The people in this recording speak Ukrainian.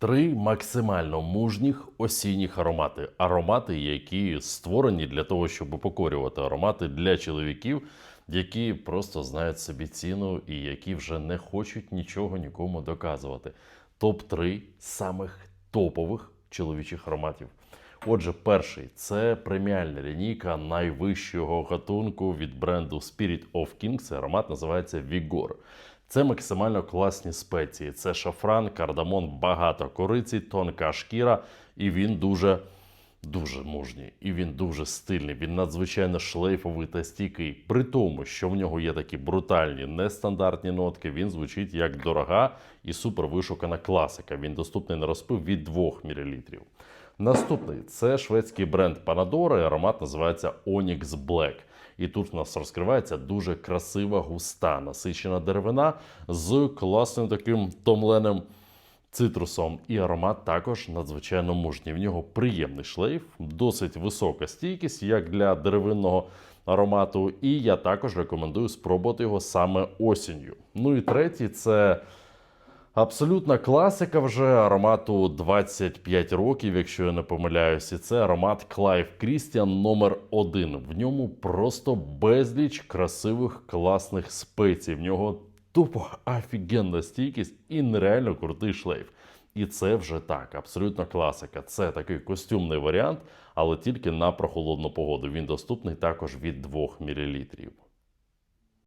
Три максимально мужніх осінніх аромати. Аромати, які створені для того, щоб покорювати аромати для чоловіків, які просто знають собі ціну і які вже не хочуть нічого нікому доказувати. Топ-3 самих топових чоловічих ароматів. Отже, перший це преміальна лінійка найвищого гатунку від бренду Spirit of King. Це аромат називається Vigor. Це максимально класні спеції. Це шафран, кардамон, багато кориці, тонка шкіра, і він дуже. Дуже мужній, і він дуже стильний. Він надзвичайно шлейфовий та стійкий. При тому, що в нього є такі брутальні, нестандартні нотки, він звучить як дорога і супер вишукана класика. Він доступний на розпив від 2 мл. Наступний це шведський бренд і аромат називається Onyx Black. І тут в нас розкривається дуже красива, густа, насичена деревина з класним таким томленим цитрусом. І аромат також надзвичайно мужній. В нього приємний шлейф, досить висока стійкість, як для деревинного аромату. І я також рекомендую спробувати його саме осінню. Ну і третій це. Абсолютна класика вже аромату 25 років, якщо я не помиляюся. Це аромат Clive Christian номер 1 В ньому просто безліч красивих класних спецій. В нього тупо офігенна стійкість і нереально крутий шлейф. І це вже так, абсолютно класика. Це такий костюмний варіант, але тільки на прохолодну погоду. Він доступний також від 2 мл.